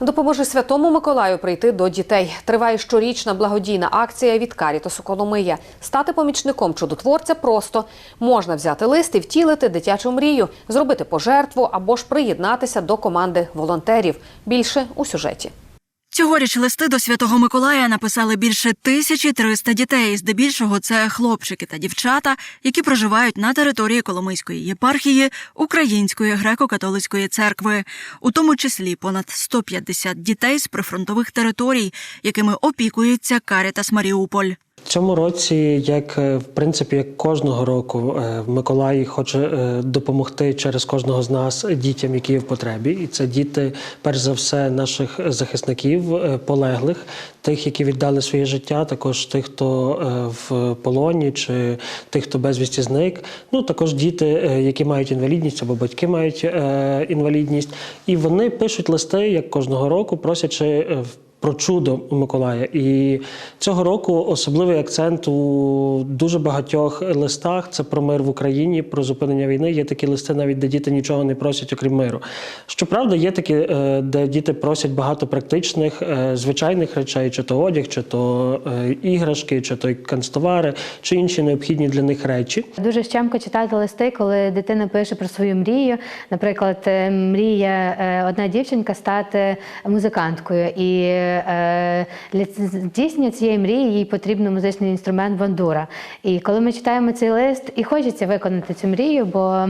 Допоможе Святому Миколаю прийти до дітей. Триває щорічна благодійна акція від Карітасу Коломия. Стати помічником чудотворця просто можна взяти лист і втілити дитячу мрію, зробити пожертву або ж приєднатися до команди волонтерів. Більше у сюжеті. Цьогоріч листи до Святого Миколая написали більше 1300 дітей. Здебільшого це хлопчики та дівчата, які проживають на території Коломийської єпархії Української греко-католицької церкви, у тому числі понад 150 дітей з прифронтових територій, якими опікується Карітас Маріуполь. Цьому році, як е, в принципі, як кожного року, е, Миколай хоче е, допомогти через кожного з нас дітям, які є в потребі. І це діти, перш за все, наших захисників полеглих, тих, які віддали своє життя, також тих, хто в полоні, чи тих, хто безвісті зник. Ну також діти, які мають інвалідність або батьки мають інвалідність. І вони пишуть листи, як кожного року, просячи в про чудо Миколая. І цього року особливий акцент у дуже багатьох листах це про мир в Україні, про зупинення війни. Є такі листи, навіть де діти нічого не просять, окрім миру. Щоправда, є такі, е, де діти просять багато практичних, е, звичайних речей, чи то одяг, чи то е, іграшки, чи то канцтовари, чи інші необхідні для них речі. Дуже щемко читати листи, коли дитина пише про свою мрію. Наприклад, мріє одна дівчинка стати музиканткою, і для здійснення цієї мрії їй потрібен музичний інструмент бандура. І коли ми читаємо цей лист, і хочеться виконати цю мрію, бо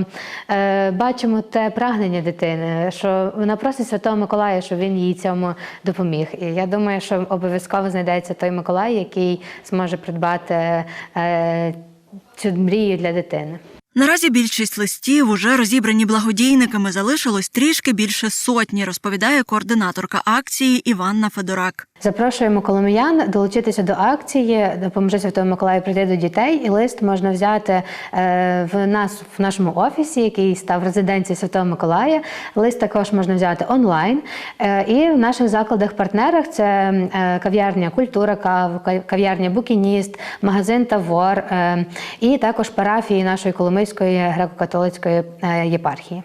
е, бачимо те прагнення дитини, що вона просить Святого Миколая, щоб він їй цьому допоміг. І я думаю, що обов'язково знайдеться той Миколай, який зможе придбати. Е, цю мрію для дитини. Наразі більшість листів уже розібрані благодійниками. Залишилось трішки більше сотні, розповідає координаторка акції Іванна Федорак. Запрошуємо коломиян долучитися до акції Допоможи Святого Миколаю прийти до дітей. І лист можна взяти е, в нас в нашому офісі, який став резиденцією Святого Миколая. Лист також можна взяти онлайн. Е, І в наших закладах-партнерах це е, кав'ярня Культура Кав, кав'ярня Букініст, магазин Тавор і також парафії нашої Коломийської греко-католицької єпархії.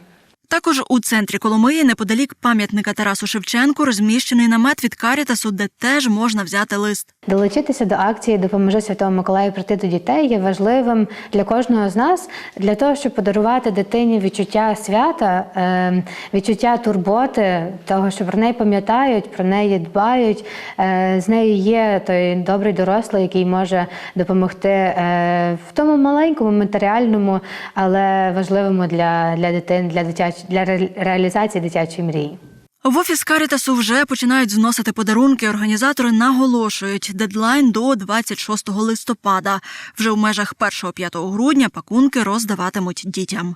Також у центрі Коломиї, неподалік пам'ятника Тарасу Шевченку, розміщений намет від Карітасу, де теж можна взяти лист. Долучитися до акції Допоможи Святому Миколаю прийти до дітей є важливим для кожного з нас для того, щоб подарувати дитині відчуття свята, е, відчуття турботи, того, що про неї пам'ятають, про неї дбають. Е, З нею є той добрий дорослий, який може допомогти е, в тому маленькому матеріальному, але важливому для, для дитини, для дитяч, для реалізації дитячої мрії. В офіс Карітасу вже починають зносити подарунки. Організатори наголошують дедлайн до 26 листопада. Вже в межах 1-5 грудня пакунки роздаватимуть дітям.